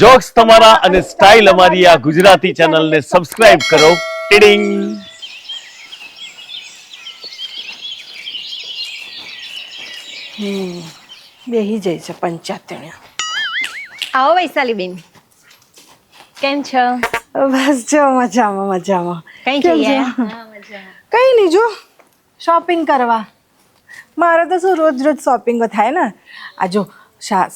Jokes તમારા અને style અમારી આ ગુજરાતી ચેનલને સબસ્ક્રાઇબ કરો. ટીડિંગ બેહી જાય છે પંચાયત આવો વૈશાલી બેન કેમ છો? બસ જો મજામાં મજામાં. કઈ કેમ જઈએ? કઈ નહીં જો શોપિંગ કરવા. મારે તો શું રોજ રોજ શોપિંગ થાય ને? આ જો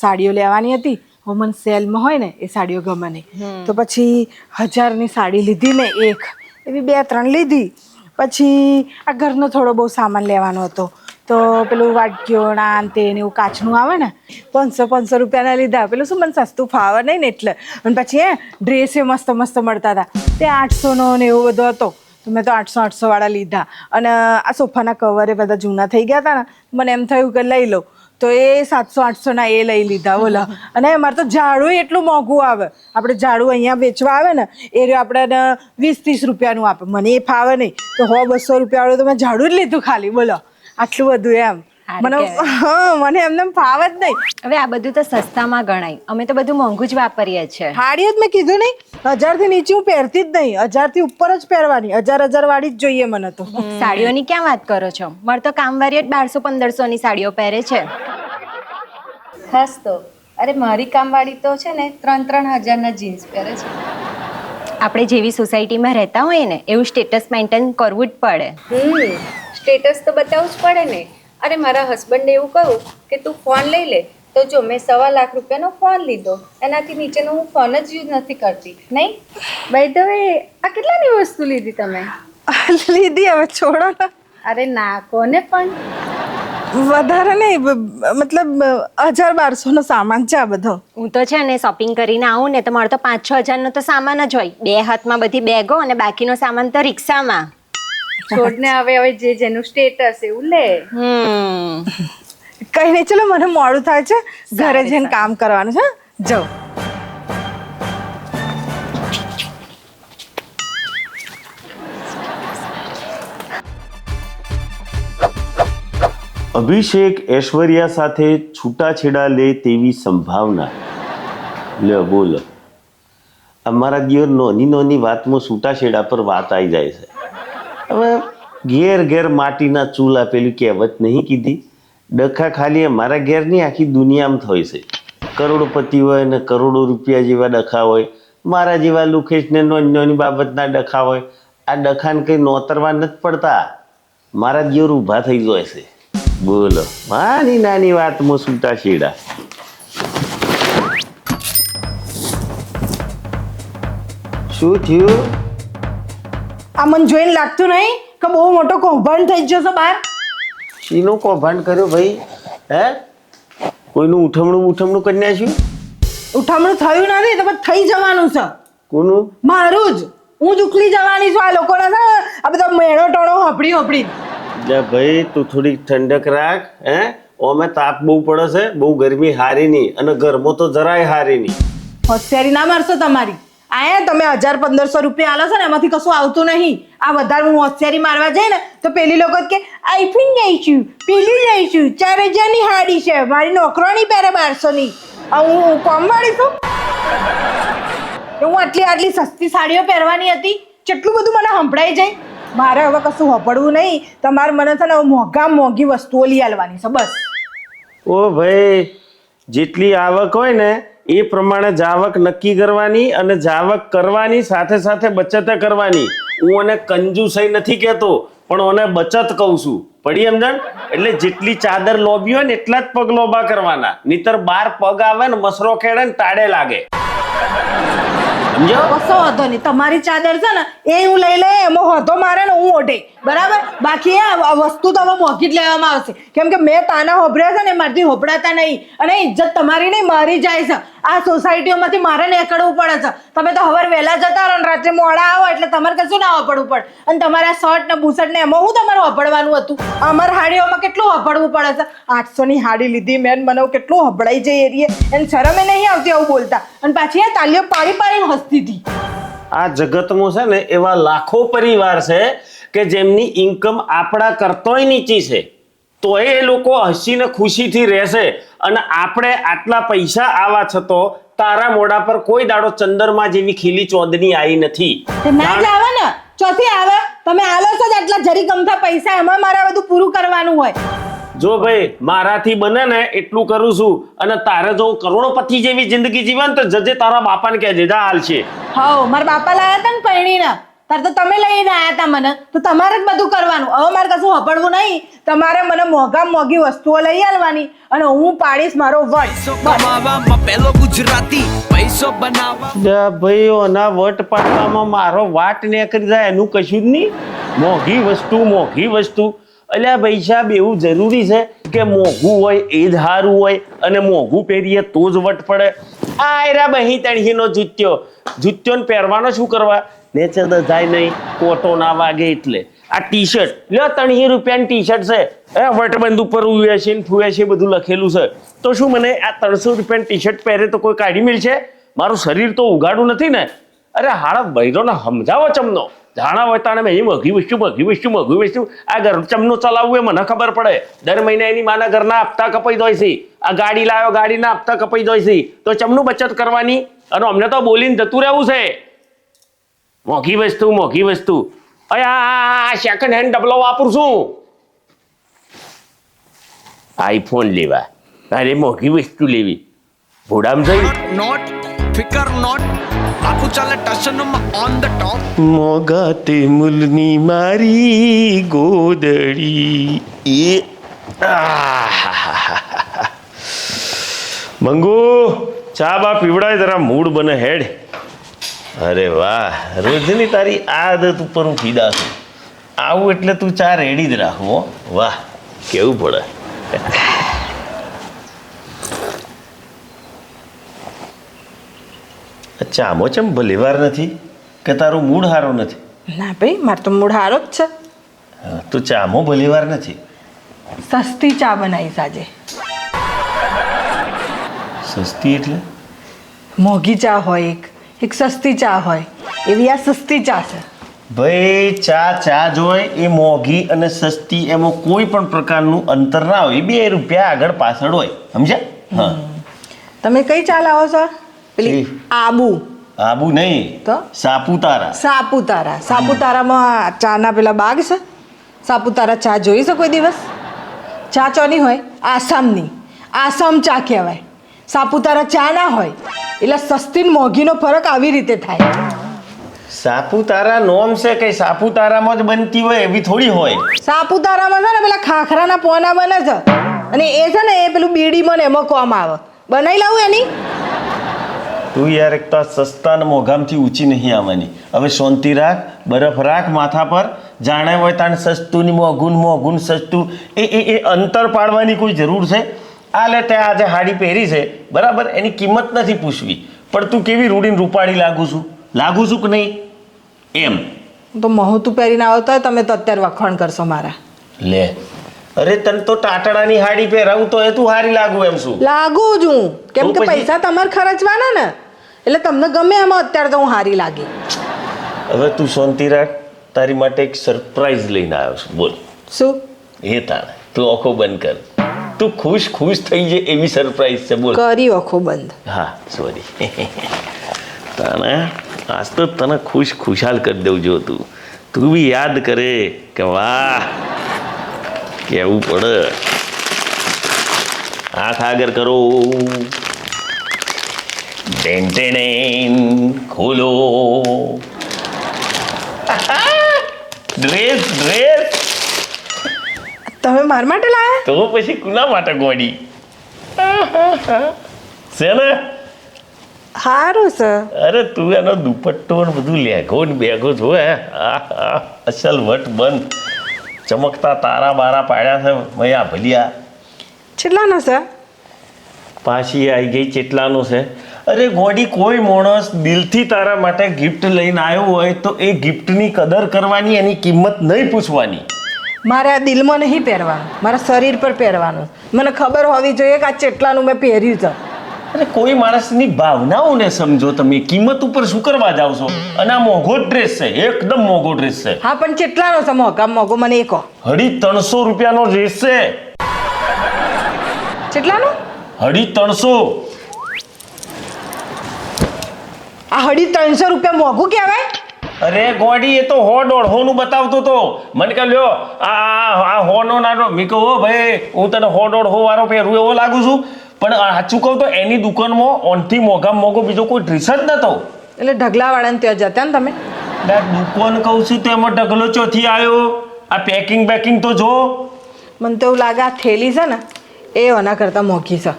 સાડીઓ લેવાની હતી હવે સેલમાં હોય ને એ સાડીઓ ગમે નહીં. તો પછી હજારની સાડી લીધી ને એક. એવી બે ત્રણ લીધી. પછી આ ઘરનો થોડો બહુ સામાન લેવાનો હતો. તો પેલું વાટકીઓ ના ને તે એવું કાચનું આવે ને પાંચસો પાંચસો રૂપિયાના લીધા. પેલું શું મને સસ્તું ફાવે નહીં ને એટલે. અને પછી એ ડ્રેસે મસ્ત મસ્ત મળતા હતા. તે આઠસોનો ને એવો બધો હતો. તો મેં તો આઠસો આઠસો વાળા લીધા. અને આ સોફાના કવરે બધા જૂના થઈ ગયા હતા ને. મને એમ થયું કે લઈ લઉં. તો એ સાતસો, આઠસોના એ લઈ લીધા, બોલો. અને અમારે તો ઝાડું એટલું મોંઘું આવે. આપણે ઝાડું અહીંયા વેચવા આવે ને, એ રહ્યું આપણે વીસ ત્રીસ રૂપિયાનું આપે. મને એ ફાવે નહીં. તો હો, બસો રૂપિયા વાળું તો મેં ઝાડું જ લીધું ખાલી, બોલો. આટલું બધું એમ. મને હા મને એમને એમ ફાવે જ નહીં. હવે આ બધું તો સસ્તામાં ગણાય. અમે તો બધું મોંઘું જ વાપરીએ છીએ. હાડી જ મેં કીધું નહીં હજારથી નીચે હું પહેરતી જ નહીં હજારથી ઉપર જ પહેરવાની હજાર હજાર વાળી જ જોઈએ મને તો. સાડીઓની ક્યાં વાત કરો છો? મારે તો કામવાળી જ બારસો પંદરસો ની સાડીઓ પહેરે છે. ખાસ તો અરે મારી કામવાળી તો છે ને ત્રણ ત્રણ હજારના જીન્સ પહેરે છે. આપણે જેવી સોસાયટીમાં રહેતા હોય ને એવું સ્ટેટસ મેન્ટેન કરવું જ પડે. હમ. સ્ટેટસ તો બતાવવું જ પડે ને. અરે મારા હસબન્ડે એવું કહ્યું કે તું ફોન લઈ લે તો જો મેં સવા લાખ રૂપિયાનો ફોન લીધો એનાથી નીચેનો હું ફોન જ યુઝ નથી કરતી. નહીં? બાય ધ વે આ કેટલાની વસ્તુ લીધી તમે? લીધી હવે છોડો ને. અરે ના કોને પણ? વધારે નહીં મતલબ હજાર બારસો નો સામાન છે આ બધો. હું તો છે ને શોપિંગ કરીને આવું ને તો મારો તો પાંચ છ હજારનો તો સામાન જ હોય. બે હાથમાં બધી બેગો અને બાકીનો સામાન તો રિક્ષામાં છોડને હવે હવે જે જેનું સ્ટેટસ એવું લે. કઈ નહીં ચલો મને મોડું થાય છે. ઘરે જઈને કામ કરવાનું છે જાઓ. અભિષેક ઐશ્વર્યા સાથે છૂટાછેડા લે તેવી સંભાવના. લે બોલો. અમારા દિયોર નોની નોની વાતમાં છૂટાછેડા પર વાત આવી જાય છે. હવે ઘેર ઘેર માટીના ચૂલા પેલી કહેવત નહીં કીધી. ડખા ખાલી મારા ઘેરની આખી દુનિયામાં થઈ છે. કરોડપતિ હોય ને કરોડો રૂપિયા જેવા ડખા હોય, મારા જેવા લુખેશને નોની નોની બાબતના ડખા હોય, આ ડખાને કંઈ નોતરવા નથી પડતા. મારા દિયોર ઊભા થઈ જાય છે. બોલો, નાની નાની વાતમાં છૂટા છેડા શું થયું? આ મને જોઈને લાગતું નહીં કે બહુ મોટો કૌભાંડ થઈ જશે બહાર શીનું કૌભાંડ કર્યું ભાઈ? હે? કોઈનું ઉઠમણું ઉઠમણું કરી નાખ્યું? ઉઠામણું થયું નથી તો થઈ જવાનું છે. કોનું? મારું જ. હું જ ઉકલી જવાની છું આ લોકોના છે. આ બધા મેળો ટોળો હપડી હપડી. લે ભાઈ તું થોડીક ઠંડક રાખ હે? ઓમે તાપ બહુ પડે છે બહુ ગરમી હારી નહીં અને ગરમો તો જરાય હારી નહીં. હોશિયારી ના મારશો તમારી. આયા તમે હજાર પંદરસો રૂપિયા આલો છો ને, એમાંથી કશું આવતું નહીં. આ વધારે હું હોશિયારી મારવા જઈ ને, તો પેલી લોકો કે આઈફોન લઈશું પેલી લઈશું ચાર હજારની હાડી છે, મારી નોકરોની પહેરે બારસોની. હું કોમ વાળી છું હું આટલી આટલી સસ્તી સાડીઓ પહેરવાની હતી? કેટલું બધું મને સંભળાઈ જાય? મારે હવે કશું હોપડવું નહીં. તમારે મને છે ને મોંઘા મોંઘી વસ્તુઓ લઈ આલવાની છે, બસ. ઓ ભાઈ, જેટલી આવક હોય ને એ પ્રમાણે જાવક નક્કી કરવાની અને જાવક કરવાની સાથે સાથે બચત કરવાની. હું એને કંજુસાઈ નથી કહેતો, પણ ઓને બચત કહું છું. પડી સમજણ? એટલે જેટલી ચાદર લોબી હોય ને એટલા જ પગ લોબા કરવાના. નીતર બાર પગ આવે ને મસરો ખેડે ને તાળે લાગે. સમજો કશો વાંધો નહીં. તમારી ચાદર છે ને, એ હું લઈ લે એમાં હોતો મારે ને હું ઓઢે. બરાબર? બાકી આ વસ્તુ તો હવે મોંઘી જ લેવામાં આવશે. કેમ કે મેં તાના હોભર્યા છે ને મારથી હોભળાતા નહીં. અને ઇજ્જત તમારી નહીં, મારી જાય છે. આ સોસાયટીઓમાંથી મારે નીકળવું પડે છે. તમે તો હવે વહેલા જતા રહો ને, રાત્રે મોડા આવો એટલે તમારે કશું ના વાપરવું પડે. અને તમારા શર્ટ ને, બુશર્ટ ને, એમાં હું તમારે વાપરવાનું હતું? અમાર હાડીઓમાં કેટલું વાપરવું પડે છે? આઠસો ની હાડી લીધી મેન મને કેટલું હબળાઈ જઈ એરીએ એને શરમે નહીં આવતી આવું બોલતા. અને પાછી આ તાલીઓ પાડી પાડીને હતી આ જગતમાં છે ને એવા લાખો પરિવાર છે કે જેમની ઇન્કમ આપણા કરતોય નીચી છે. તો એ લોકો હસીને ખુશીથી રહેશે અને આપણે આટલા પૈસા આવા છતો તારા મોઢા પર કોઈ દાડો ચંદરમા જેવી ખીલી ચોંદની આવી નથી. ના જ આવે ને. ચોથી આવે. તમે આલો છો જ આટલા જરી ગમતા પૈસા એમાં મારે બધું પૂરું કરવાનું હોય. જો ભાઈ મારાથી બને ને એટલું કરું છું અને તારે જો કરોડોપતિ જેવી જિંદગી જીવન તો જજે તારા બાપાને કહેજે જા હાલ છે. હાઉ મારા બાપા લાયા હતા ને પૈણીને. તાર તો તમે લઈને આયા હતા મને. તો તમારે જ બધું કરવાનું. હવે મારે કશું હપડવું નહીં. તમારે મને મોંઘા મોંઘી વસ્તુઓ લઈ આવવાની અને હું પાડીશ મારો વટ. કમાવામાં પેલો ગુજરાતી. પૈસો બનાવવા ભાઈ ઓના વટ પાડવામાં મારો વાટ નીકળી જાય. એનું કશું જ નહીં. મોંઘી વસ્તુ મોંઘી વસ્તુ. અલ્યા પૈસા એવું જરૂરી છે કે મોંઘું હોય એ જ સારું હોય અને મોંઘું પહેરીએ તો જ વટ પડે. આ એરા બહી તણહીનો જૂત્યો. ને પહેરવાનો શું કરવા? નેચર તો જાય નહીં, કોટો ના વાગે એટલે. આ ટી શર્ટ લ્યો ત્રણહી રૂપિયાની ટી શર્ટ છે. એ વટબંધ ઉપર ઉવેશી ને છે બધું લખેલું છે. તો શું મને આ ત્રણસો રૂપિયાની ટી શર્ટ પહેરે તો કોઈ કાઢી મિલશે મારું શરીર તો ઉગાડું નથી ને. અરે હાડા બૈરોને સમજાવો ચમનો. હોય તાણે મેં મોઘી વસ્તુ મોઘી વસ્તુ મોઘી વસ્તુ આ ઘર ચમનું ચલાવવું એ મને ખબર પડે. દર મહિને એની માના ઘરના હપ્તા કપાઈ દોય છે. આ ગાડી લાવ્યો ગાડીના હપ્તા કપાઈ દોય છે. તો ચમનું બચત કરવાની. અને અમને તો બોલીને જતું રહેવું છે. મોઘી વસ્તુ મોઘી વસ્તુ. અરે આ સેકન્ડ હેન્ડ ડબલો વાપરું છું આઈફોન લેવા. અરે મોઘી વસ્તુ લેવી. ભોડામ જઈ. નોટ ફિકર નોટ બાપુ ચાલે ટશનમાં ઓન ધ ટોપ મોગા તે મુલની મારી ગોદડી એ મંગુ ચા બા પીવડાય જરા મૂડ બને હેડ અરે વાહ રોજની તારી આદત ઉપર હું ફીદા છું આવું એટલે તું ચા રેડી જ રાખવો વાહ કેવું પડે ચામો ચમ ભલેવાર નથી? કે તારું મૂડ સારો નથી? ના ભાઈ મારે તો મૂડ હારો જ છે. તો ચામો ભલેવાર નથી? સસ્તી ચા બનાવીશ આજે. સસ્તી એટલે? મોંઘી ચા હોય એક એક સસ્તી ચા હોય. એવી આ સસ્તી ચા છે. ભાઈ ચા ચા જ હોય એ મોંઘી અને સસ્તી એમાં કોઈ પણ પ્રકારનું અંતર ના હોય. બે રૂપિયા આગળ પાછળ હોય સમજ્યા? હા. તમે કઈ ચા લાવો છો? પેલી આબુ. આબુ નહીં. તો? સાપુતારા. સાપુતારા. સાપુતારામાં ચાના પેલા બાગ છે. સાપુતારા ચા જોઈ છે કોઈ દિવસ? ચા ચોની હોય? આસામની. આસામ ચા કહેવાય. સાપુતારા ચા ના હોય. એટલે સસ્તી ને મોંઘીનો ફરક આવી રીતે થાય. સાપુતારા નોમ છે કે સાપુતારામાં જ બનતી હોય એવી થોડી હોય. સાપુતારામાં છે ને પેલા ખાખરાના પોના બને છે અને એ છે ને એ પેલું બીડીમાં ને એમાં કોમ આવે. બનાવી લાવું એની? તું યાર એક તો આ સસ્તા ને મોઘામથી ઊંચી નહીં આવવાની. હવે શાંતિ રાખ બરફ રાખ માથા પર. જાણે હોય તાણ સસ્તું ની મોઘું મોઘું સસ્તું. એ એ એ અંતર પાડવાની કોઈ જરૂર છે? આ લે તે આજે હાડી પહેરી છે. બરાબર? એની કિંમત નથી પૂછવી. પણ તું કેવી રૂડીને રૂપાળી લાગુ છું? લાગુ છું કે નહીં? એમ. તો મહુતું પહેરીને આવતા હોય તમે તો અત્યારે વખાણ કરશો મારા. લે. અરે તને તો ટાટડાની હાડી પહેરાવું તો એ તું હારી લાગુ એમ શું લાગુ જ હું. કેમ કે પૈસા તમારે ખર્ચવાના ને? એટલે તમને ગમે એમાં અત્યારે તો હું હારી લાગી. હવે તું શાંતિ રાખ તારી માટે એક સરપ્રાઈઝ લઈને આવ્યો છું બોલ. શું? એ તારે તું આંખો બંધ કર. તું ખુશ ખુશ થઈ જાય એવી સરપ્રાઈઝ છે બોલ. કરી ઓખો બંધ. હા સોરી તને આજ તો તને ખુશ ખુશાલ કરી દઉં જો તું. તું બી યાદ કરે કે વાહ કેવું પડે. હાથ આગળ કરો. ખોલો. ડ્રેસ ડ્રેસ તમે માર માટે લાયા? તો પછી કુના માટે ગોડી છે ને? સારું છે. અરે તું એનો દુપટ્ટો ને બધું લેઘો ને બેઘો જો આહ, અસલ વટ બંધ. ચમકતા તારા બારા પાડ્યા છે મયા ભલિયા. કેટલાનો છે? પાછી આવી ગઈ ચેટલાનો છે? અરે ગોડી કોઈ માણસ દિલથી તારા માટે ગિફ્ટ લઈને આવ્યો હોય તો એ ગિફ્ટની કદર કરવાની એની કિંમત નહીં પૂછવાની. મારે દિલમાં નહીં પહેરવાનું. મારા શરીર પર પહેરવાનું. મને ખબર હોવી જોઈએ કે આ ચેટલાનું મેં પહેર્યું છે. અરે કોઈ માણસની ભાવનાઓને સમજો તમે. કિંમત ઉપર શું કરવા જાવ છો? અને આ મોંઘો ડ્રેસ છે. એકદમ મોંઘો ડ્રેસ છે. હા પણ ચેટલાનો છે મોઘા? મોઘો મને એ કહો હડી ત્રણસો રૂપિયાનો ડ્રેસ છે. ચેટલાનો? હડી ત્રણસો. આ હળી ત્રણસો રૂપિયા મોંઘું કહેવાય? અરે ગોડી એ તો હો દોઢસો નું બતાવતો તો. મને કે લ્યો આ આ હો નો નાનો. મેં કહું "હો ભાઈ હું તને હો દોઢસો વાળો પહેરું એવો લાગુ છું. પણ સાચું કહું તો એની દુકાનમાં ઓનથી મોંઘા મોંઘો બીજો કોઈ ડ્રેસ જ નતો. એટલે ઢગલાવાળાને ત્યાં જતા ને તમે? ના દુકાન કહું છું તો એમાં ઢગલો ચોથી આવ્યો. આ પેકિંગ બેકિંગ તો જો. મને તો એવું લાગે આ થેલી છે ને એ એના કરતાં મોંઘી છે.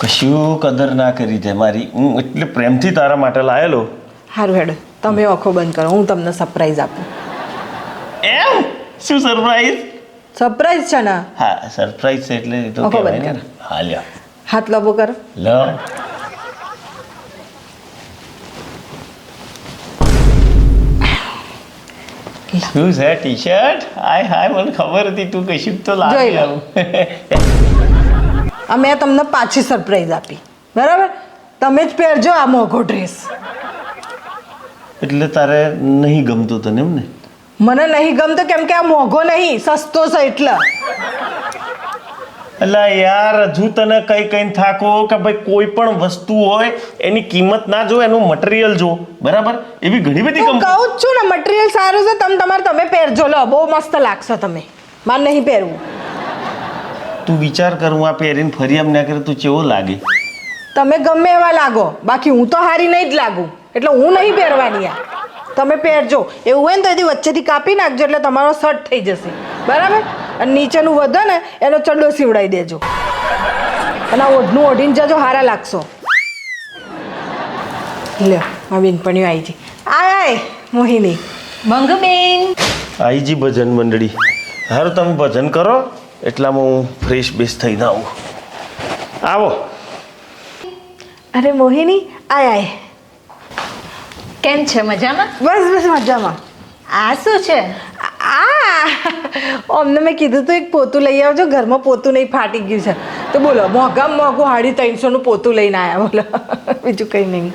કશું કદર ના કરી છે મારી. હું એટલે પ્રેમથી તારા માટે લાયેલો. સારું હેડ તમે આંખો બંધ કરો હું તમને સરપ્રાઈઝ આપું. એમ? શું સરપ્રાઈઝ સરપ્રાઈઝ છે ને? હા સરપ્રાઈઝ છે એટલે તો કહેવાય બંધ ને. હા લ્યો. હાથ લાંબો કરો. લો. શું છે ટી શર્ટ હાય હાય મને ખબર હતી તું કશું તો જોઈ લાવી લો. આવું. આ મેં તમને પાછી સરપ્રાઈઝ આપી. બરાબર? તમે જ પહેરજો આ મોઘો ડ્રેસ એટલે તારે નહીં ગમતો તને એમ ને? મને નહીં ગમતો કેમ કે આ મોઘો નહીં સસ્તો છે એટલે. એટલે યાર હજુ તને કઈ કઈ થાકો કે ભાઈ કોઈ પણ વસ્તુ હોય એની કિંમત ના જો એનું મટીરિયલ જો. બરાબર? એવી ઘણી બધી હું કંપની કહું જ છું ને મટીરિયલ સારું છે તમે તમારે તમે પહેરજો. લો બહુ મસ્ત લાગશો તમે. મારે નહીં પહેરવું. તું વિચાર કર હું આ પહેરીને ફરી એમ ના કરે તું કેવો લાગે? તમે ગમે એવા લાગો બાકી હું તો હારી નહીં જ લાગુ. એટલે હું નહીં પહેરવાની આ. તમે પહેરજો. એવું હોય ને તો એથી વચ્ચેથી કાપી નાખજો એટલે તમારો શર્ટ થઈ જશે. બરાબર? અને નીચેનું વધે ને એનો ચડ્ડો સીવડાવી દેજો. અને ઓઢનું ઓઢીને જજો હારા લાગશો. લ્યો આ બેનપણીઓ આવી છે આય આય મોહિની. આવી આઈજી ભજન મંડળી. હારું તમે ભજન કરો. એટલામાં હું ફ્રેશ બેસ થઈને આવું. આવો. અરે મોહિની આય આય. કેમ છે? મજામાં? બસ બસ મજામાં. આ શું છે? આ અમને મેં કીધું તું એક પોતું લઈ આવજો ઘરમાં પોતું નહીં ફાટી ગયું છે. તો બોલો મોંઘામાં મોંઘું સાડી ત્રણસોનું પોતું લઈને આવ્યા બોલો. બીજું કંઈ નહીં.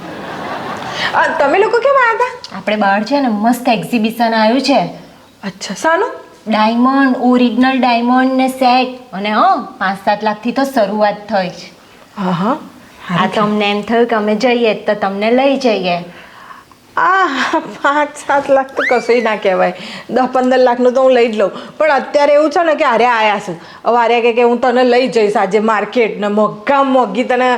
આ, તમે લોકો કેમ આવ્યા હતા? આપણે બહાર છે ને મસ્ત એક્ઝિબિશન આવ્યું છે. અચ્છા શાનું? ડાયમંડ ઓરિજિનલ ડાયમંડ ને સેટ. અને હા પાંચ સાત લાખથી તો શરૂઆત થઈ છે હા હા આ તમને એમ થયું કે અમે જઈએ તો તમને લઈ જઈએ. આ પાંચ સાત લાખ તો કશું ના કહેવાય. દસ પંદર લાખનું તો હું લઈ જ લઉં. પણ અત્યારે એવું છે ને કે અરે આયા છું. હવે અરે કે કે હું તને લઈ જઈશ આજે માર્કેટ ને મોંઘા મોંઘી તને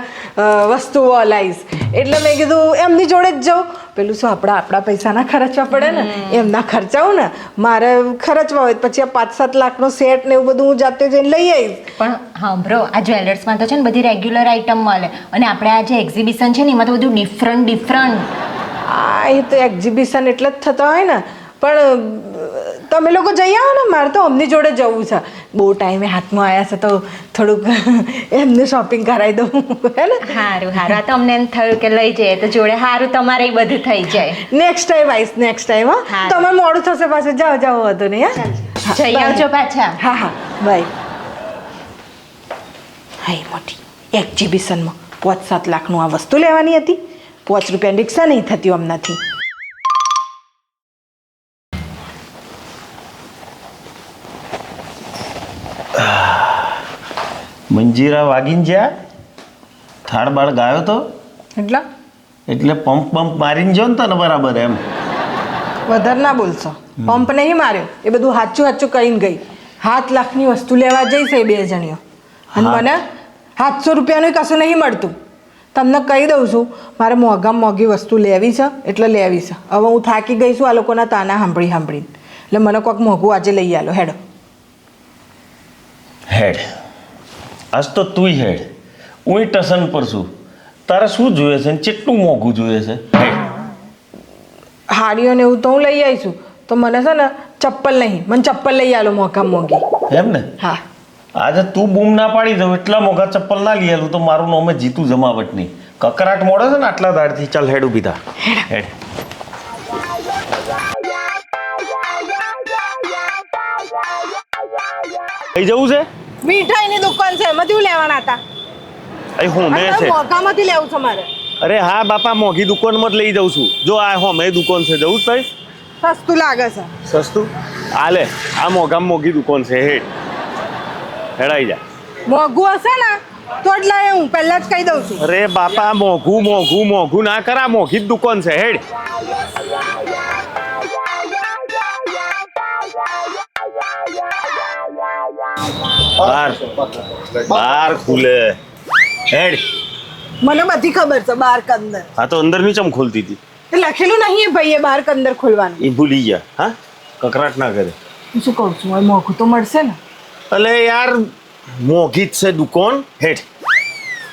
વસ્તુઓ લાવીશ. એટલે મેં કીધું એમની જોડે જ જાઉં. પેલું શું આપણા આપણા પૈસાના ખર્ચવા પડે ને? એમના ખર્ચાવું ને? મારે ખર્ચવા હોય પછી આ પાંચ સાત લાખનો સેટ ને એવું બધું હું જાતે જઈને લઈ આવીશ. પણ સાંભળો આ જ્વેલર્સમાં તો છે ને બધી રેગ્યુલર આઇટમ મળે. અને આપણે આ જે એક્ઝિબિશન છે ને એમાં તો બધું ડિફરન્ટ ડિફરન્ટ આ એ તો એક્ઝિબિશન એટલે જ થતા હોય ને. પણ તમે લોકો જઈ આવો ને મારે તો અમની જોડે જવું છે. બહુ ટાઈમે હાથમાં આવ્યા છે તો થોડુંક એમને શોપિંગ કરાવી દઉં હે ને? સારું સારું આ તો અમને એમ થયું કે લઈ જઈએ તો જોડે સારું તમારે બધું થઈ જાય. નેક્સ્ટ ટાઈમ આવીશ નેક્સ્ટ ટાઈમ હા. તમારે મોડું થશે પાછું. જાઓ જાઓ વધુ નહીં હા? હા જઈ આવજો પાછા. હા હા. બાય હાય મોટી. એક્ઝિબિશનમાં પાંચ સાત લાખનું આ વસ્તુ લેવાની હતી. પાંચ રૂપિયાની રિક્ષા નહીં થતી હમણાંથી મંજીરા વાગીને જ્યાં? થાળ બાળ ગાયો તો? એટલા? એટલે પંપ પંપ મારીને જો ને તને બરાબર એમ. વધારે ના બોલશો. પંપ નહીં માર્યો. એ બધું સાચું સાચું કહીને ગઈ. સાત લાખની વસ્તુ લેવા જઈશ એ બે જણીઓ. અને મને સાતસો રૂપિયાનું કશું નહીં મળતું. તમને કહી દઉં છું મારે મોંઘામાં મોંઘી વસ્તુ લેવી છે એટલે લેવી છે. હવે હું થાકી ગઈ છું આ લોકોના તાના સાંભળી સાંભળીને. એટલે મને કોઈક મોંઘું આજે લઈ આલો હેડ. હેડ. આજ તો તુંય હેડ. હું ટસન પર છું. તારે શું જોઈએ છે ને કેટલું મોંઘું જોઈએ છે? હેડ. હાડીઓ ને એવું તો હું લઈ આવીશું. તો મને છે ને ચપ્પલ નહીં મને ચપ્પલ લઈ આલો મોંઘામાં મોંઘી. એમ ને? હા. આજે તું બૂમ ના પાડી દઉં એટલા મોઘા ચપ્પલ ના લઈ આલું તો મારું નામે જીતું જમાવટ નહીં. કકરાટ મોડે છે ને આટલા દાડથી? ચાલ હેડ ઊભી થા. હેડ. કઈ જવું છે? મીઠાઈની દુકાન છે એમાંથી લેવાના હતા. અહીં હું મેં છે. મોઘામાંથી લેવું છે મારે. અરે હા બાપા મોઘી દુકાનમાં જ લઈ જઉં છું. જો આ હોમે દુકાન છે જવું તઈ? સસ્તું લાગે છે. સસ્તું? હાલે આ મોઘામાં મોઘી દુકાન છે હેડ. હેડાઈ જા મોંઘું હશે ને તો એટલે હું પહેલા જ કહી દઉં છું. અરે બાપા મોઘું મોઘું મોઘું ના કરા મોઘી જ દુકાન છે હેડ. બાર બાર ખુલે. હેડ. મને બધી ખબર છે બાર કે અંદર હા તો અંદરની ચમ ખોલતી હતી? એ લખેલું નહીં એ ભાઈએ બાર કે અંદર ખોલવાનું. એ ભૂલી ગયા હા? કકરાટ ના કરે. શું કહું છું મોંઘું તો મળશે ને. અલે યાર મોઘી જ છે દુકાન હેઠ.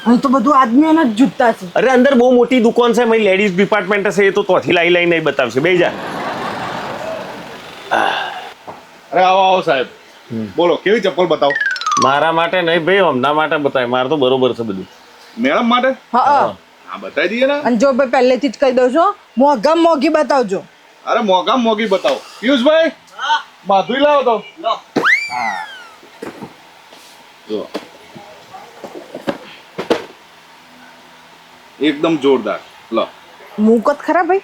અહીં તો બધું આદમીઓના જ જૂતા છે. અરે અંદર બહુ મોટી દુકાન છે મારી લેડીઝ ડિપાર્ટમેન્ટ હશે એ તો તોથી લાઈ લાઈ નહીં બતાવશે. બે જા. અરે આવો આવો સાહેબ. બોલો કેવી ચપ્પલ બતાવો? મારા માટે નહીં ભાઈ હમણાં માટે બતાય. મારે તો બરોબર છે બધું. મેડમ માટે? હા હા. બતાવી દઈએ ને. અને જો ભાઈ પહેલેથી જ કહી દઉં છું મોંઘા મોઘી બતાવજો. અરે મોંઘા મોંઘી બતાવો. પિયુષભાઈ બાધુઈ લાવો તો. હા. જો. એકદમ જોરદાર. લો. મૂકો જ ખરા ભાઈ.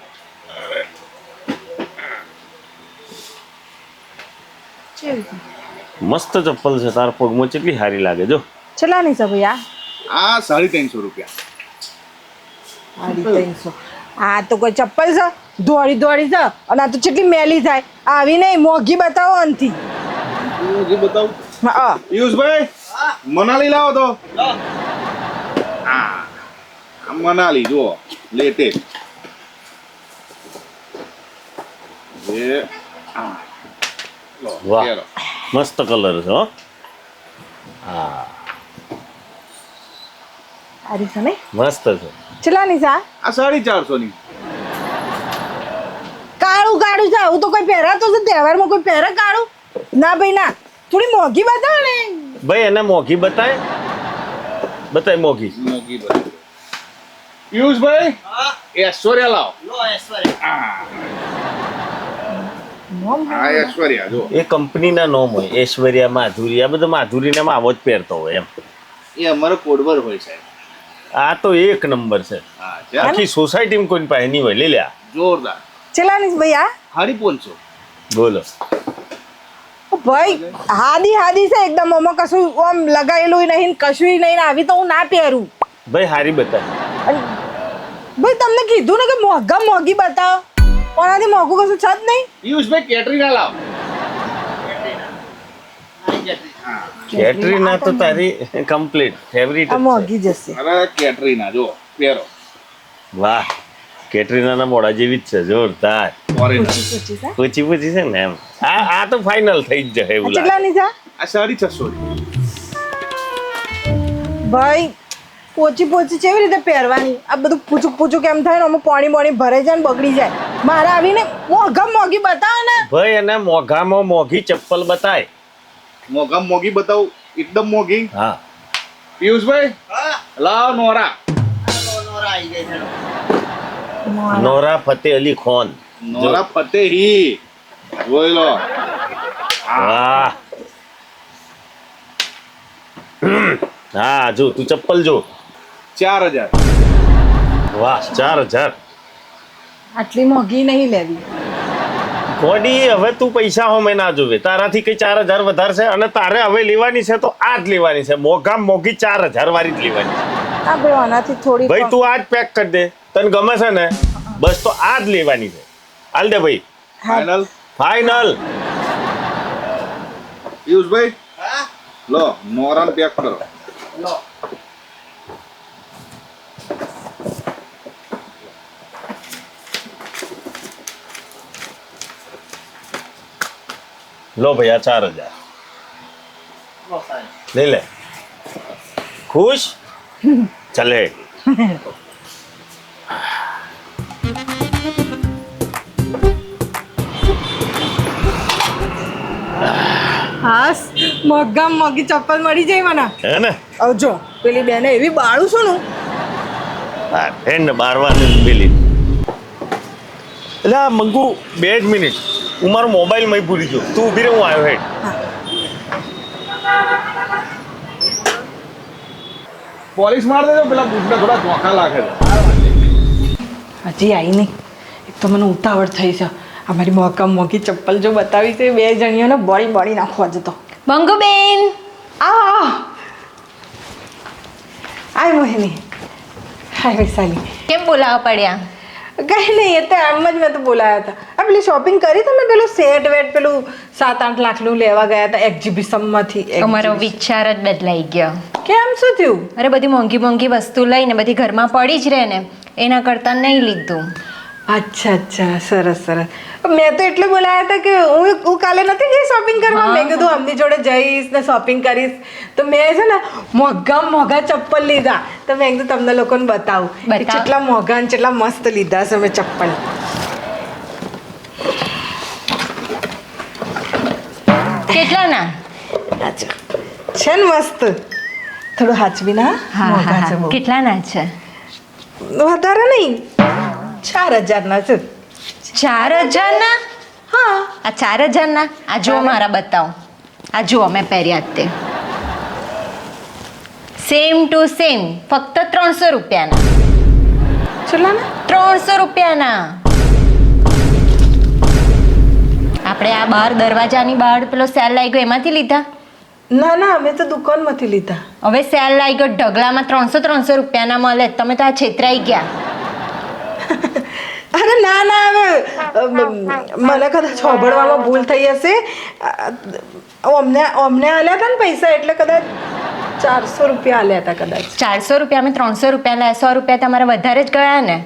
મસ્ત ચપ્પલ છે તાર પગમાં કેટલી સારી લાગે જો. ચલાની છે ભાઈ આ. આ સાડી ત્રણસો રૂપિયા. સાડી ત્રણસો. આ તો કોઈ ચપ્પલ છે દોડી દોડી છે અને આ તો કેટલી મેલી થાય. આવી નહીં મોંઘી બતાવો અંતી મોઘી બતાવું. હા પિયુષભાઈ મનાલી લાવો તો. હા. મનાલી જુઓ લેટેસ્ટ એ વાહ. મસ્ત કલર છે હો. હા. સારી છે નહીં મસ્ત છે. ચલાની છે આ? આ સાડી ચારસો ની કાળું કાળું છે આવું તો કોઈ પહેરાતો છે તહેવારમાં કોઈ પહેરે કાળું? ના ભાઈ ના. થોડી મોંઘી બતાવો ને ભાઈ એને મોઘી બતાય. બતાય મોઘી. મોંઘી બતાય. પિયુષભાઈ? ઐશ્વર્યા લાવો. હા ઐશ્વર્યા જો એ કંપનીના નોમ હોય ઐશ્વર્યા માધુરી આ બધા માધુરીને આવો જ પહેરતો હોય એમ. એ અમારો કોડવર હોય સાહેબ. આ તો એક નંબર છે. હા આખી સોસાયટીમાં કોઈ પાસે નહીં હોય લે. જોરદાર. ચલાની ભાઈ આ? હારી પોનસો. બોલો. ભાઈ હાદી હાદી છે એકદમ. આમાં કશું આમ લગાયેલું નહીં કશું નહીં ને આવી તો હું ના પહેરું. ભાઈ હારી બતાવ ભાઈ તમને કીધું ને કે મોંઘા મોંઘી બતાવ. ઓનાથી મોંઘું કશું છે જ નહીં? પિયુષભાઈ કેટરીના લાવ. કેટરીના તો તારી કમ્પ્લીટ ફેવરિટ મોંઘી જશે અરે કેટરીના જો પહેરો. વાહ. કેટરીનાના મોડા જેવી જ છે જોરદાર. પૂછી છે પૂછી છે ને એમ. આ આ તો ફાઇનલ થઈ જ જશે એવું લાગે કેટલાની છે આ સાડી છસો ભાઈ પોચી પોચી કેવી રીતે પહેરવાની? આ બધું પૂછું પૂછું કેમ થાય ને? આમાં પાણી પાણી ભરે જાય ને બગડી જાય. મારે આવીને મોંઘા મોંઘી બતાવો ને. ભાઈ એને મોઘામાં મોઘી ચપ્પલ બતાય. મોંઘા મોંઘી બતાવું? એકદમ મોંઘી? હા. પિયુષભાઈ? લાવ Nora. Nora Fateh Ali Khan. Nora Fatehi. જોઈ લો. હા હા જો તું ચપ્પલ જો. ચાર હજાર. વાહ ચાર હજાર. આટલી મોંઘી નહીં લેવી. કોડી હવે તું પૈસા હોમે ના જોવે. તારાથી કઈ ચાર હજાર વધારે છે અને તારે હવે લેવાની છે તો આ જ લેવાની છે. મોઘા મોઘી ચાર હજાર વાળી જ લેવાની છે. આ ભાઈ આનાથી થોડી ભાઈ તું આ જ પેક કરી દે. તને ગમે છે ને બસ તો આ જ લેવાની છે. હાલ દે ભાઈ. ફાઇનલ ફાઇનલ પિયુષભાઈ? લો મોરણ પેક કરો. લો. ભાઈ આ ચાર હજાર. લઈ લે. ખુશ? ચલે. હાસ મોંઘા મોંઘી ચપ્પલ મળી જાય મને. હે ને? આવજો પેલી બેને એવી બાળું છું ને. હા ફેન ને બારવાની પેલી. એટલે આ મંગુ બે જ મિનિટ. હું મારો મોબાઈલ મય ભૂલી ગયો. તું ઊભી રહે હું આવ્યો હેડ. પોલીસ માર દેજો પેલા બૂટને થોડા ચોખા લાગે છે. હજી આવી નહીં. એક તો મને ઉતાવળ થઈ છે. અમારી મોકા મોંઘી ચપ્પલ જો બતાવી છે બે જણીઓને બોળી બળી નાખવા જતો. બંગુબેન! આ આય મોહિની. હાય વૈશાલી. કેમ બોલાવવા પડ્યા? કઈ નહીં એ તો આમ જ મેં તો બોલાયા હતા. આ પેલી શોપિંગ કરી તમે? પેલું સેટ વેટ પેલું સાત આઠ લાખનું લેવા ગયા હતા એક્ઝિબિશનમાંથી અમારો વિચાર જ બદલાઈ ગયો. કેમ? શું થયું? અરે બધી મોંઘી મોંઘી વસ્તુ લઈને બધી ઘરમાં પડી જ રહે ને. એના કરતાં નહીં લીધું. અચ્છા અચ્છા સરસ સરસ. મેં તો એટલે બોલાયા હતા કે હું હું કાલે નથી ગઈ શોપિંગ કરવા. મેં કીધું અમની જોડે જઈશ ને શોપિંગ કરીશ. તો મેં છે ને મોંઘા મોંઘા ચપ્પલ લીધા. તો મેં કીધું તમને લોકોને બતાવું કેટલા મોંઘા ને કેટલા મસ્ત લીધા છે મેં ચપ્પલ. કેટલાના? ના છે ને મસ્ત. થોડું હાચવી ના બહુ. કેટલાના છે? વધારે નહીં. ચાર હજારના છે. ચાર હજારના? હા. આ ચાર હજારના? આ જો મારા બતાવો. આ જો મેં પહેર્યા તે. સેમ ટુ સેમ ફક્ત ત્રણસો રૂપિયાના. ચલાના ત્રણસો રૂપિયાના. આપણે આ બહાર દરવાજાની બહાર પેલો સેલ લાગ્યો એમાંથી લીધા. ના ના અમે તો દુકાનમાંથી લીધા. હવે સેલ લાગી ગયો ઢગલામાં ત્રણસો ત્રણસો રૂપિયાના મળે. તમે તો આ છેતરાઈ ગયા. અરે ના ના હવે મને કદાચ છોભડવામાં ભૂલ થઈ હશે. અમને અમને આલ્યા હતા ને પૈસા એટલે કદાચ ચારસો રૂપિયા આલ્યા હતા કદાચ. ચારસો રૂપિયા અમે ત્રણસો રૂપિયા લાયા સો રૂપિયા તમારે વધારે જ ગયા ને?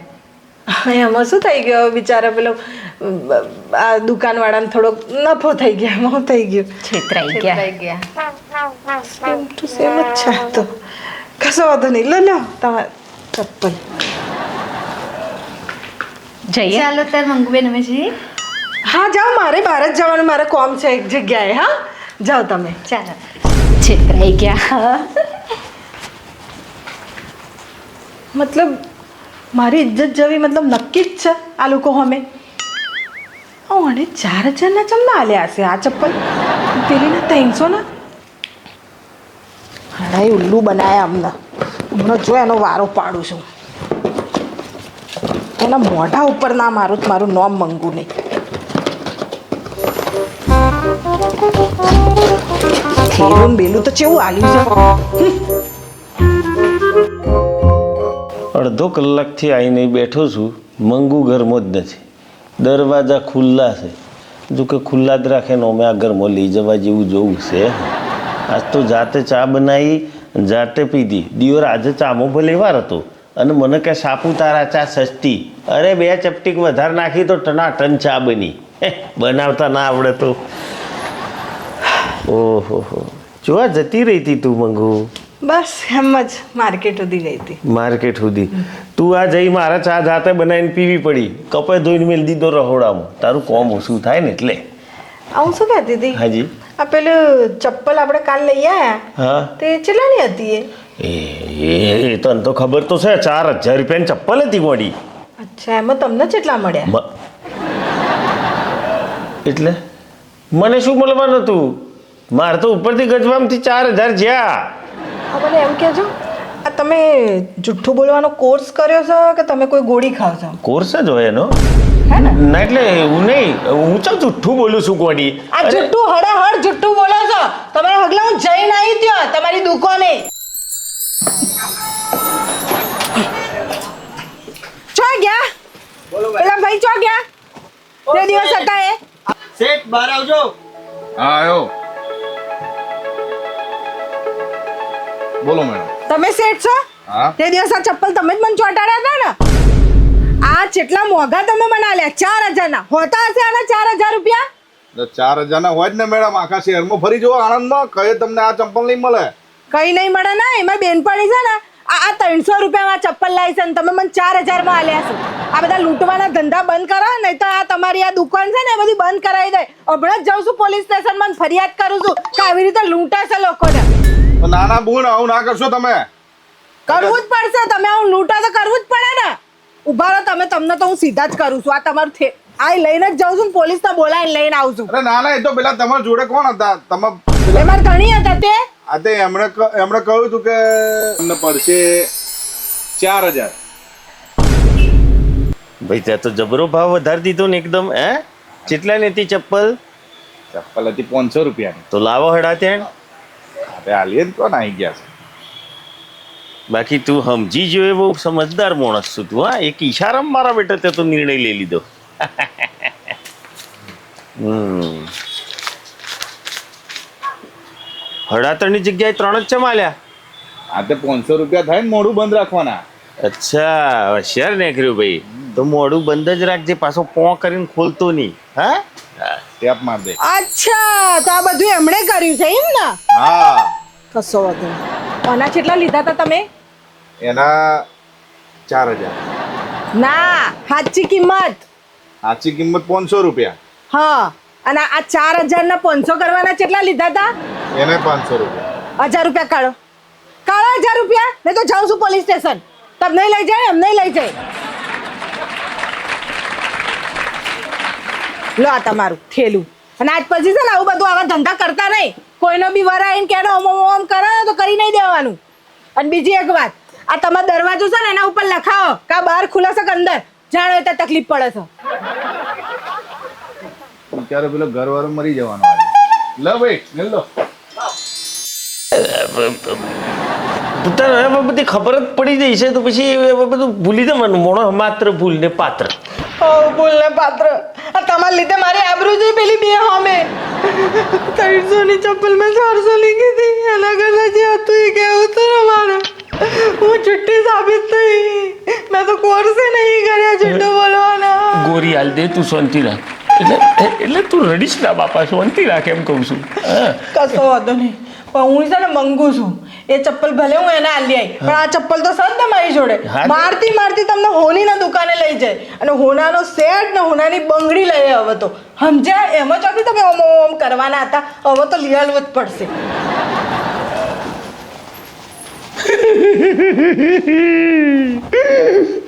એમાં શું થઈ ગયો? બિચારા પેલો આ દુકાનવાળાને થોડોક નફો થઈ ગયો મો થઈ ગયો. છેતરાઈ ગયા. ગયા. સેમ ટુ સેમ જ છે તો. કશો વાંધો નહીં. લો લો તમારે ચપ્પલ. જઈએ. ચાલો તાર મંગુબેન અમે જઈએ. હા જાઓ મારે બહાર જ જવાનું. મારે કોમ છે એક જગ્યાએ હા? જાઓ તમે. ચાલો. છેતરાઈ ગયા. મતલબ મારી ઇજ્જત જવી મતલબ નક્કી જ છે આ લોકો હમે ઓ, અને ચાર હજારના ચમના આલ્યા હશે? આ ચપ્પલ? પેલીના ત્રણસો ના હણાય ઉલ્લુ બનાયા હમણાં હમણાં જો એનો વારો પાડું છું. એના મોઢા ઉપર ના મારું મારું નોમ મંગું નહીં. થેલું બેલું તો કેવું આલ્યું છે? અડધો કલાકથી આવીને બેઠો છું. મંગુ ઘરમાં જ નથી. દરવાજા ખુલ્લા છે. જો કે ખુલ્લા જ રાખે ને અમે આ ઘરમાં લઈ જવા જેવું જોવું છે. આજ તો જાતે ચા બનાવી જાતે પીધી. દિયોર આજે ચામો ભલે વાર હતો. અને મને કે સાપુતારા ચા સસ્તી. અરે, બે ચપટીક વધારે નાખી તો ટનાટન ચા બની. બનાવતા ના આવડે તો. ઓહો જોવા જતી રહી હતી તું, મંગુ. બસ એમ જ માર્કેટ સુધી ગઈ હતી. માર્કેટ સુધી. તું આ જઈ મારા ચા જાતે બનાવીને પીવી પડી. કપે ધોઈને મેલ દીધો રહોડામાં. તારું કોમ ઓછું થાય ને એટલે. હું શું કહેતી હતી? હાજી. આ પેલું ચપ્પલ આપણે કાલ લઈ આવ્યા હા. તે ચેલાની હતી એ? એ એ તને તો ખબર તો છે ચાર હજાર રૂપિયાની ચપ્પલ હતી મોડી. અચ્છા એમાં તમને કેટલા મળ્યા? એટલે? મને શું મળવાનું હતું? મારે તો ઉપરથી ગજવામથી ચાર હજાર જ્યાં. મને એમ કહેજો. આ તમે જુઠ્ઠું બોલવાનો કોર્સ કર્યો છો કે તમે કોઈ ગોળી ખાવ છો? કોર્સ જ હોય એનો. હે ને? ના એટલે એવું નહીં હું ચાલ જુઠ્ઠું બોલું છું ગોળી આ જુઠ્ઠું હડાહડ જુઠ્ઠું બોલો છો. તમારા હગલા હું જઈને આવી ત્યાં તમારી દુકાને ચો ગયા? પેલા ભાઈ ચો ગયા? તે દિવસ હતા એ. શેઠ બહાર આવજો. હા આવ્યો બોલો મેડમ તમે શેઠ છો? તે દિવસ આ ચપ્પલ તમે જ મને ચોંટાડ્યા હતા ને? આ જેટલા મોંઘા તમે મને આલ્યા ચાર હજારના. હોતા હશે આના ચાર હજાર રૂપિયા? ચાર ચાર હજારના હોય જ ને મેડમ આખા શહેરમાં ફરી જુઓ આણંદમાં કઈ તમને આ ચંપલ નહીં મળે. કઈ નહીં મળે ને એમાં બેનપણી છે ને આ ત્રણસો રૂપિયામાં ચપ્પલ લાવી છે ને તમે મને ચાર હજારમાં આલ્યા છે. આ બધા લૂંટવાના ધંધા બંધ કરો નહીં તો આ તમારી આ દુકાન છે ને એ બધી બંધ કરાવી દે. હમણાં જ જાઉં છું પોલીસ સ્ટેશનમાં ને ફરિયાદ કરું છું કે આવી રીતે લૂંટાશે લોકોને. નાના બુણ આવું ના કરશો તમે. કરવું જ પડશે. તમે આવું લૂંટો તો કરવું જ પડે ને. ઊભા રહો તમે તમને તો હું સીધા જ કરું છું. આ તમારું થે આ લઈને જ જાઉં છું પોલીસ તો બોલાય લઈને આવું છું. અરે ના ના એ તો પેલા તમારા જોડે કોણ હતા? તમે એમાં ઘણી હતા તે. આ તે એમણે એમણે કહ્યું હતું કે તમને પડશે ચાર હજાર. ભાઈ ત્યાં તો જબરો ભાવ વધારી દીધો ને એકદમ હે? કેટલા ની હતી ચપ્પલ? ચપ્પલ હતી પાંચસો રૂપિયાની. તો લાવો હડા ત્યાં હવે આલિયન કોણ આવી ગયા છે? બાકી તું સમજી જો એવો સમજદાર માણસ છું તું હા? એક ઈશારામાં મારા બેટા તે તો નિર્ણય લઈ લીધો. હમ. હડાતરની જગ્યાએ ત્રણ જ ચમાલ્યા? આ તો પાંચસો રૂપિયા થાય ને મોઢું બંધ રાખવાના. અચ્છા હોશિયાર નીકળ્યું ભાઈ. તો મોડું બંધ જ રાખજે પાછો પો કરીને ખોલતો નહીં હા. ટેપ માર દે. અચ્છા તો આ બધું એમણે કર્યું છે એમ ને? હા. કસો વાંધો આના કેટલા લીધા હતા તમે? એના ચાર હજાર. ના સાચી કિંમત. સાચી કિંમત પાંચસો રૂપિયા. હા અને આ ચાર હજાર ના પાંચસો કરવાના કેટલા લીધા હતા? એને પાંચસો રૂપિયા. હજાર રૂપિયા કાઢો. કાઢો હજાર રૂપિયા નહીં તો જાઉં છું પોલીસ સ્ટેશન. તમને લઈ જાય એમને લઈ જાય. લો આ તમારું થેલું. અને આજ પછી છે ને આવું બધું આવા ધંધા કરતા નહીં. કોઈનો બી વર આવીને કે ઓમ ઓમ કરો તો કરી નહીં દેવાનું. અને બીજી એક વાત આ તમારો દરવાજો છે ને એના ઉપર લખાવો કા બહાર ખુલાશે કે અંદર? જાણો એટલે તકલીફ પડે છે. ત્યારે પેલો ઘર વાળો મરી જવાનો લો ભાઈ મેલ લો બધી ખબર જ પડી જઈ છે તો પછી બધું ભૂલી જવાનું. મોણો માત્ર ભૂલ ને પાત્ર. ઓ ભૂલને પાત્ર. આ તમારા લીધે મારી આબરૂ જોઈ પેલી બે હોમે. ત્રણસો ની ચપ્પલ મેં ચારસો લીધી હતી. એના કરતા જે હતું એ કેવું હતું ને મારે? હું છુટ્ટી સાબિત થઈ. મેં તો કોર્સે નહીં કર્યા છૂટો બોલવાના. ગોરી હાલ દે તું શાંતિ રાખ. એટલે એટલે તું રડીશ ના બાપા શાંતિ રાખ એમ કહું છું. કશો વાંધો નહીં. પણ હું છે ને મંગુ છું. એ ચપ્પલ ભલે હું એને આલી આવી પણ આ ચપ્પલ તો સદ ને મારી જોડે. મારતી મારતી તમને હોનીના દુકાને લઈ જાય અને હોનાનો સેટ ને હોનાની બંગડી લઈ આવે હવે તો. સમજ્યા એમ જ હતી તમે ઓમ ઓમ કરવાના હતા. હવે તો લીહાલવું જ પડશે.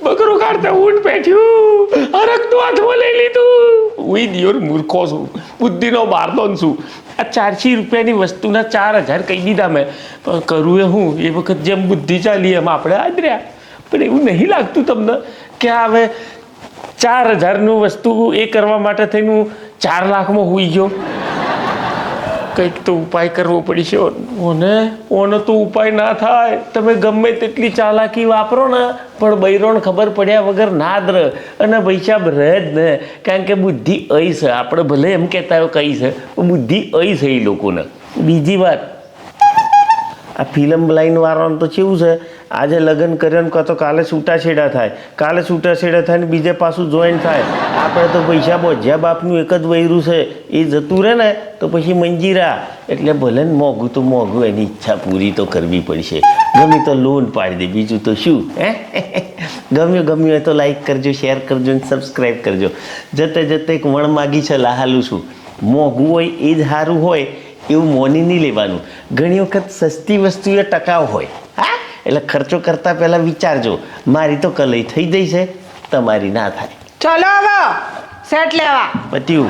બકરો કાઢતા ઊંટ પેઠ્યું હરકતું હાથમાં લઈ લીધું. ઉઈ દિયોર મૂર્ખો છું. બુદ્ધિનો બારદોન છું. આ ચારસી રૂપિયાની વસ્તુના ચાર હજાર કહી દીધા મેં. પણ કરવું એ હું? એ વખત જેમ બુદ્ધિ ચાલી એમ આપણે આદર્યા પણ એવું નહીં લાગતું તમને કે હવે ચાર હજારનું વસ્તુ એ કરવા માટે થઈને હું ચાર લાખમાં હોઈ ગયો? કંઈક તો ઉપાય કરવો પડશે. ઓને? ઓનો તો ઉપાય ના થાય. તમે ગમે તેટલી ચાલાકી વાપરો ને પણ બૈરોણ ખબર પડ્યા વગર ના જ રહે. અને પૈસા રહે જ ને. કારણ કે બુદ્ધિ અઈ છે. આપણે ભલે એમ કહેતા હોય કઈ છે પણ બુદ્ધિ અઈ છે એ લોકોને. બીજી વાત આ ફિલ્મ લાઈન વાળાનું તો કેવું છે? આજે લગ્ન કર્યો ને તો કાલે છૂટાછેડા થાય. કાલે છૂટાછેડા થાય ને બીજે પાછું જોઈન થાય. આપણે તો પૈસા બોજ્યા બાપનું એક જ વૈરું છે. એ જતું રહે ને, તો પછી મંજીરા. એટલે ભલે ને મોંઘું તો મોંઘું, એની ઈચ્છા પૂરી તો કરવી પડશે. ગમે તો લોન પાડી દે. બીજું તો શું? હે? ગમ્યું ગમ્યું હોય તો લાઈક કરજો શેર કરજો ને સબસ્ક્રાઈબ કરજો. જતે જતે એક વણ માગી છે, લાહાલું છું. મોંઘું હોય એ જ સારું હોય. એવું મોની નહીં લેવાનું. ઘણી વખત સસ્તી વસ્તુ એ ટકાઉ હોય. હા? એટલે ખર્ચો કરતા પહેલાં વિચારજો. મારી તો કલઈ થઈ જઈ છે. તમારી ના થાય. ચલો હવે. સેટ લેવા. પત્યું.